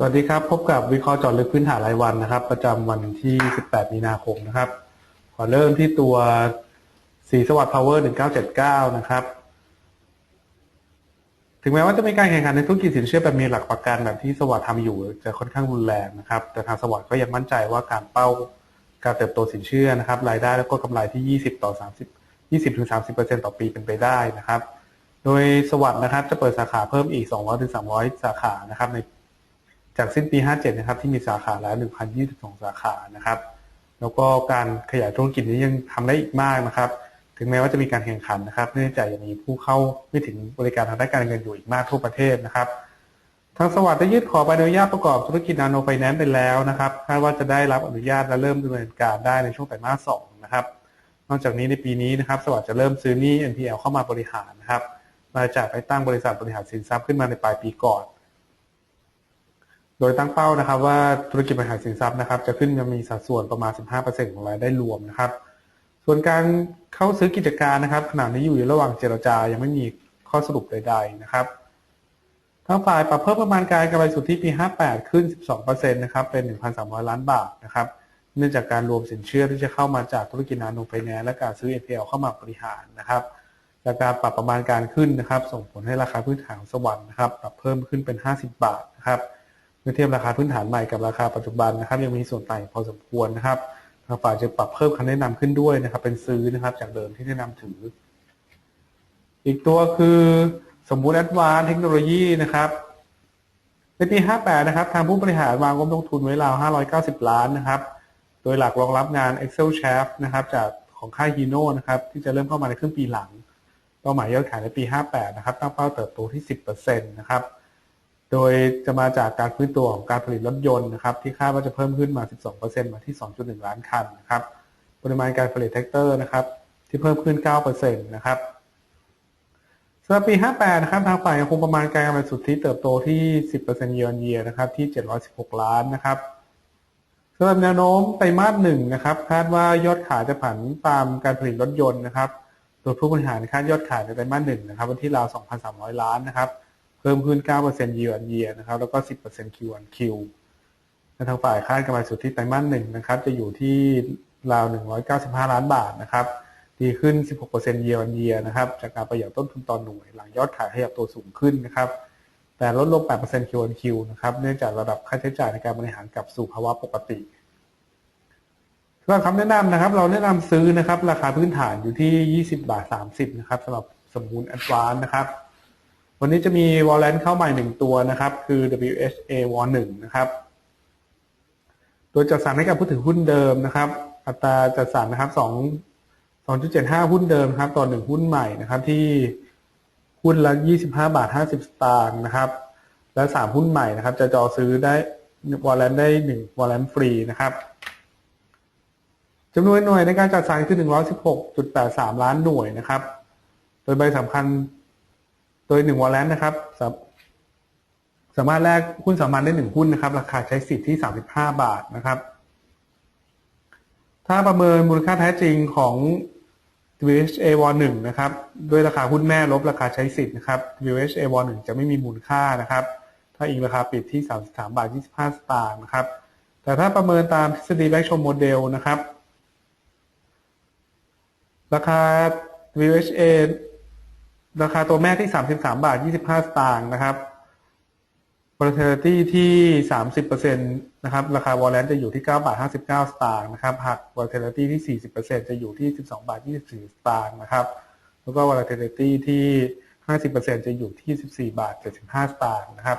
สวัสดีครับ พบกับวิเคราะห์เจอดลึกพื้นฐานรายวันนะครับ ประจำวันที่ 18 มีนาคมนะครับขอเริ่มที่ตัวสีสวัสดิ์พาวเวอร์ 1979 นะครับ ถึงแม้ว่าจะมีการแข่งขันในธุรกิจสินเชื่อแบบมีหลักประกันแบบที่สวัสดิ์ทำอยู่จะค่อนข้างรุนแรงนะครับ แต่ทางสวัสดิ์ก็ยังมั่นใจว่าการเป้าการเติบโตสินเชื่อนะครับรายได้แล้วก็กำไรที่ 20 ต่อ 30 20ถึง30 ต่อปีเป็นไปได้นะครับ โดยสวัสด์นะครับจะเปิดสาขาเพิ่มอีก 200ถึง300 สาขานะครับใน จากสิ้นปี 57 นะครับ ที่มีสาขาแล้ว 1,022 สาขานะครับ แล้วก็การขยายธุรกิจนี้ยังทำได้อีกมากนะครับ ถึงแม้ว่าจะมีการแข่งขันนะครับเนื่องจากยังมีผู้เข้าไม่ถึงบริการทางด้านการเงินอยู่อีกมากทั่วประเทศนะครับทางสวัสดิ์ได้ยื่นขอใบอนุญาตประกอบธุรกิจนาโนไฟแนนซ์ไปแล้วนะครับคาดว่าจะได้รับอนุญาตและเริ่มดำเนินการได้ในช่วงไตรมาส2นะครับ นอกจากนี้ในปีนี้นะครับ สวัสดิ์จะเริ่มซื้อหนี้ NPL เข้ามาบริหารนะครับมาจากไปตั้งบริษัทบริหารสินทรัพย์ขึ้นมาในปลายปีก่อน โดยตั้งเป้านะครับ ว่าธุรกิจบริหารสินทรัพย์นะครับ จะขึ้นจะมีสัดส่วนประมาณ 15%ของรายได้รวมนะครับ ส่วนการเข้าซื้อกิจการนะครับ ขณะนี้อยู่ในระหว่างเจรจายังไม่มีข้อสรุปใด ๆนะครับทางฝ่ายปรับเพิ่มประมาณการกำไรสุทธิปี 58 ขึ้น 12%นะครับเป็น 1,300 ล้านบาทนะครับเนื่องจากการรวมสินเชื่อที่จะเข้ามาจากธุรกิจนาโนไฟแนนซ์และการซื้อ NPL เข้ามาบริหารนะครับจากการปรับประมาณการขึ้นนะครับ ส่งผลให้ราคาพื้นฐานสวรรค์นะครับ ปรับเพิ่มขึ้นเป็น 50 บาทนะครับ มื่อเทียบราคาพื้นฐานใหม่กับราคาปัจจุบันนะครับยังมีส่วนต่างพอสมควรนะครับทางฝ่ายจะปรับเพิ่มคำแนะนำขึ้นด้วยนะครับ เป็นซื้อนะครับ จากเดิมที่แนะนำถือ อีกตัวคือสมบูรณ์แอดวานเทคโนโลยีนะครับในปี 58 นะครับ ทางผู้บริหารวางงบลงทุนไว้ราว 590 ล้านนะครับ โดยหลักรองรับงาน Excel Shaft นะครับ จากของค่าย Hino นะครับ ที่จะเริ่มเข้ามาในครึ่งปีหลัง เป้าหมายยอดขายในปี 58 นะครับ ตั้งเป้าเติบโตที่ 10%นะครับ โดยจะมาจากการฟื้นตัวของการผลิตรถยนต์นะครับที่คาดว่าจะเพิ่มขึ้นมา 12%มาที่ 2.1 ล้านคันนะครับปริมาณการผลิตแท็กเตอร์นะครับที่เพิ่มขึ้น 9%นะครับสำหรับปี 58 นะครับทางฝ่ายยังคงประมาณการกำไรสุทธิเติบโตที่ 10% year on year นะครับที่ 716 ล้านนะครับสำหรับแนวโน้มไตรมาสหนึ่งนะครับคาดว่ายอดขายจะผันตามการผลิตรถยนต์นะครับ โดยผู้บริหารคาดยอดขายในไตรมาสหนึ่งนะครับวันที่ราว 2,300 ล้านนะครับ เพิ่มขึ้น 9% year on year นะครับ แล้วก็ 10% Q on Q และทางฝ่ายคาดกำไรสุทธิไตรมาสหนึ่งนะครับ จะอยู่ที่ราว 195 ล้านบาทนะครับ ดีขึ้น 16% year on year นะครับ จากการประหยัดต้นทุนต่อหน่วย หลังยอดขายขยับตัวสูงขึ้นนะครับ แต่ลดลง 8% Q on Q นะครับ เนื่องจากระดับค่าใช้จ่ายในการบริหารกลับสู่ภาวะปกติสำหรับคำแนะนำนะครับ เราแนะนำซื้อนะครับ ราคาพื้นฐานอยู่ที่ 20 บาท 30 นะครับสำหรับสมบูรณ์ Advance นะครับ วันนี้จะมีวอลเลนเข้าใหม่หนึ่งตัวนะครับ คือ WHA w 1นะครับโดยจัดสรรให้กับผู้ถือหุ้นเดิมนะครับ อัตราจัดสรรนะครับ2 2.75 หุ้นเดิมครับต่อหนึ่งหุ้นใหม่นะครับ ที่หุ้นละ 25 บาท 50 สตางค์นะครับ และ 3 หุ้นใหม่นะครับ จะจอซื้อได้วอลเลนได้1วอลเลนฟรีนะครับจำนวนหน่วยในการจัดสรรคือ 116.83 ล้านหน่วยนะครับ โดยใบสำคัญ โดย1วอลเลนนะครับสามารถแลกหุ้นสามัญได้ 1 หุ้นนะครับ ราคาใช้สิทธิ์ที่ 35 บาทนะครับ ถ้าประเมินมูลค่าแท้จริงของ WHA w 1นะครับ ด้วยราคาหุ้นแม่ลบราคาใช้สิทธิ์นะครับ WHA w 1จะไม่มีมูลค่านะครับ ถ้าอิงราคาปิดที่ 33 บาท 25 สตางค์นะครับ แต่ถ้าประเมินตามทฤษฎีแบงค์ชมโมเดลนะครับ ราคา WHA ราคาตัวแม่ที่ 33 บาท 25 สตางค์นะครับ volatility ที่ 30%นะครับ ราคา warrant จะอยู่ที่ 9 บาท 59 สตางค์นะครับ หาก volatility ที่ 40%จะอยู่ที่ 12 บาท 24 สตางค์นะครับ แล้วก็ volatility ที่ 50%จะอยู่ที่ 14 บาท 75 สตางค์นะครับ